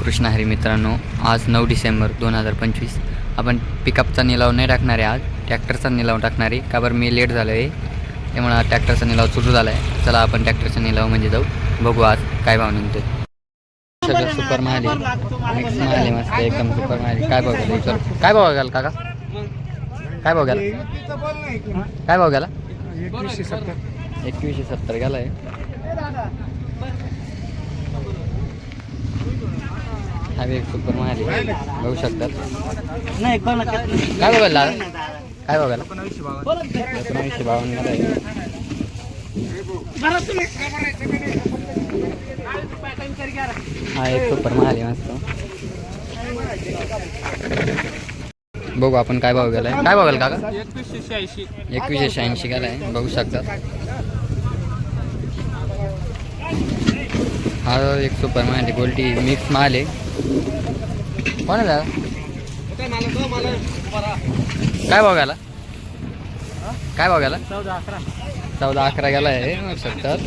कृष्ण हरी मित्रांनो आज नऊ डिसेंबर दोन हजार पंचवीस. आपण पिकअपचा निलाव नाही टाकणार आहे आज ट्रॅक्टरचा निलाव टाकणार. आहे का बरं मी लेट झालो आहे त्यामुळे आज ट्रॅक्टरचा निलाव सुरू झाला आहे चला आपण ट्रॅक्टरचा निलाव म्हणजे जाऊ. बघू आज काय भाव निघते सगळं सुपर माल मिक्स माल मस्त एकदम सुपर माल काय भाव गेला विचार. काय भाव घ्याल काका? काय भाव गेला काय भाव घ्याला? एकवीसशे सत्तर. एकवीसशे सत्तर गेला आहे हा एक सुपर आहे बघू शकतात. नाही कोण काय बघायला काय बघायला? एकोणावीसशे बावन्न हा एक सुपर आहे मस्त. बघू आपण काय भाव गेलाय काय बघाल काका? एकवीसशे शहाऐंशी. एकवीसशे शहाऐंशी गेलाय. बघू शकतात. हा एक सुपर माल आहे गोल्टी मिक्स माल आहे. कोण आहे काय भाव काय भाव चौदा अकरा चौदा अकरा गेला आहे बघू शकतात.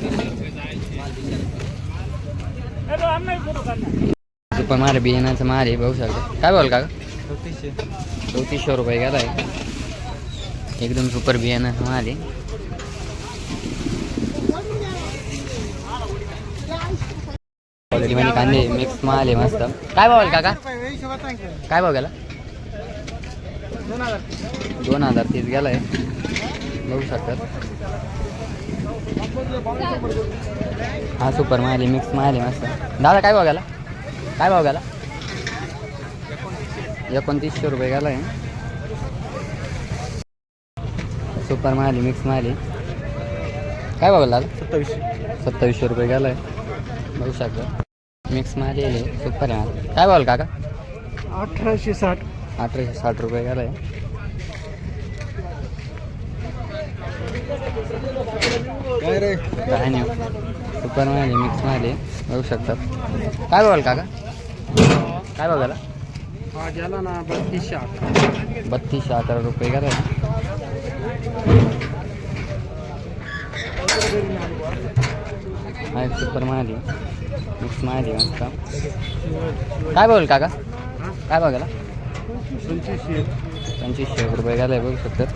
सुपर माल बियाण्याचं मार आहे बघू शकता काय बोल का चौतीसशे चौतीसशे रुपये गेला आहे एकदम सुपर बियाण्याचं माल आहे. क्वालिटी मध्ये कांदे मिक्स माल आहे मस्त. काय भाव काका? काय भाव गेला? दोन हजार तीस गेलाय. बघू शकतात. हा सुपर माल आहे मिक्स माल आहे मस्त. दादा काय भाव गेला? काय भाव गेला? एकोणतीसशे रुपये गेला आहे सुपर माल मिक्स माल काय भाव गेला सत्तावीसशे. सत्तावीसशे रुपये गेला आहे बघू शकता. मिक्स आहे सुपर आहे माल काय भाव काका अठराशे साठ अठराशे साठ रुपये गेला आहे काय रे काय नाही सुपर माल आहे मिक्स माल आहे बघू शकतात काय बघाल काका काय बघायला हा गेला ना बत्तीसशे आठ बत्तीसशे अकरा रुपये गेला आहे हा सुपर माल मिक्स महादेव मस्त काय बोल काका? काय बघायला पंचवीसशे पंचवीसशे रुपये घालाय आहे बघू शकतात.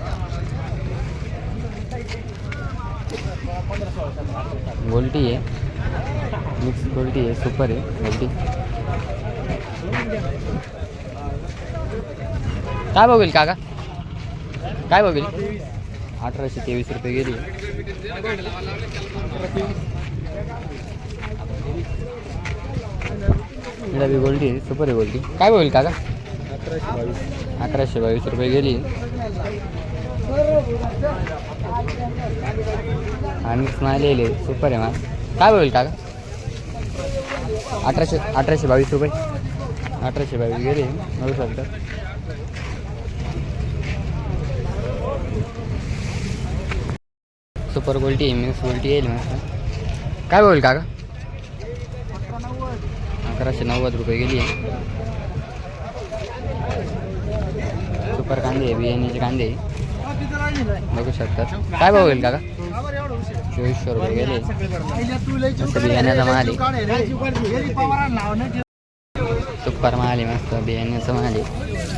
गोल्टी आहे. मिक्स गोल्टी आहे सुपर आहे गोल्टी. काय बघेल काका? काय बघेल अठराशे तेवीस रुपये गेली. इकडे गोल्डी आहे सुपर आहे गोल्टी काय होईल काका? अकराशे बावीस रुपये गेली. आणि स्माइलेले सुपर आहे मग काय होईल काका? अठराशे अठराशे बावीस रुपये. अठराशे बावीस गेले. बघू शकतं सुपर गोल्टी आहे मिक्स गोल्टी येईल मस्त काय होईल काका? अकराशे नव्वद रुपये गेली सुपर कांदे आहे कांदे बघू शकतात काय भाव होईल काका? चोवीसशे रुपये गेले. बियाण्याचा माल आहे. सुपर माल आहे मस्त बियाण्याचा माल आहे.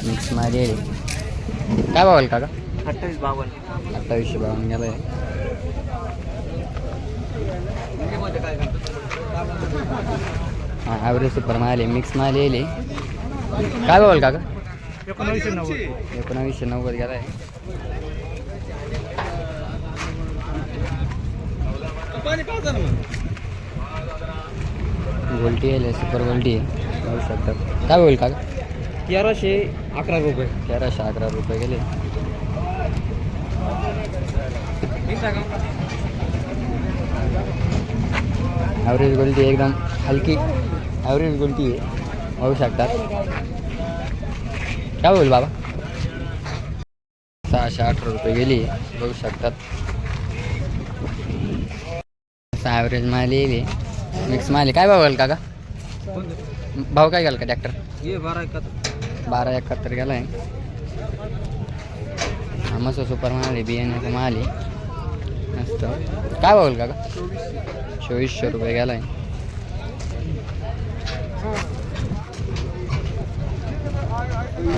मिक्स माल आहे. काय भाव होईल काका? अठ्ठावीस बावन्न अठ्ठावीसशे बावन्न गेला आहे हा ॲव्हरेज सुपर माल आहे मिक्स माल येईल काय होईल काका? एकोणावीसशे नव्वद एकोणावीसशे नव्वद गेला आहे. गोल्टी आहे सुपर गोल्टी आहे. बघू शकतात काय होईल का तेराशे अकरा रुपये. तेराशे अकरा रुपये गेले. ॲव्हरेज गोल्टी एकदम हलकी. ॲव्हरेज गोल्टी आहे बघू शकतात. काय होईल बाबा? सहाशे अठरा रुपये गेली बघू शकतात. ॲव्हरेज माल येईल. मिक्स माल. काय भाव घाल काका? भाव काय घाल का ट्रॅक्टर बारा एकाहत्तर. बारा एकाहत्तर गेला आहे मस्त सुपर माल आहे बियाण्याचा माल आहे. मस्त. काय बघल का चोवीसशे रुपये गेला आहे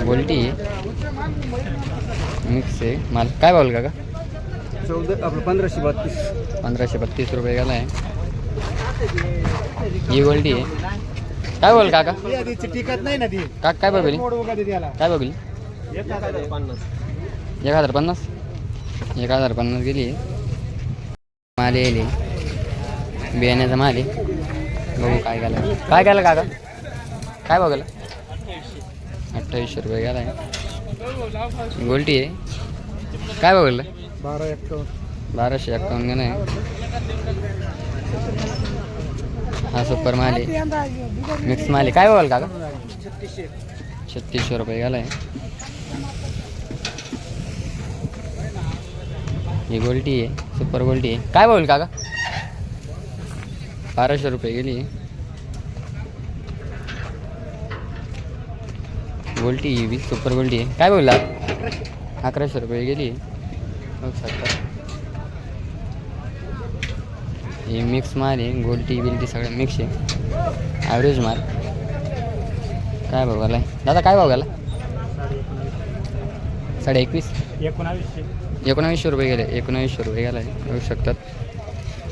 गोल्टी मिक्स आहे. माल काय बोल का चौदा आपलं पंधराशे बत्तीस. पंधराशे बत्तीस रुपये गेला आहे. ही गोल्टी आहे. काय बोल काका? टिकत नाही ना ती. काका काय द्यायला काय बघली एक हजार पन्नास एक हजार पन्नास. एक हजार पन्नास गेली. माल येईल. बियाण्याचा माल आहे. बघू काय काय काका? काय बघलं अठ्ठावीसशे रुपये गेला आहे गोल्टी आहे. काय बघलं बारा एक्कावन्न. बाराशे गेलं आहे हा सुपर माल आहे. मिक्स माल आहे. काय बघाल काका? छत्तीसशे रुपये गेला आहे ही गोल्टी आहे. सुपर गोल्टी आहे. काय बोल काका? बाराशे रुपये गेली. गोल्टी ही बी सुपर गोल्टी आहे. काय बोलला? अकराशे रुपये गेली. ही मिक्स माल आहे गोल्टी बिल्टी सगळं मिक्स आहे. ॲव्हरेज माल. काय भाव घालाय दादा काय भाव घाला साडे एकवीस एकोणावीसशे. एकोणावीसशे रुपये गेले. एकोणावीसशे रुपये गेला आहे येऊ शकतात.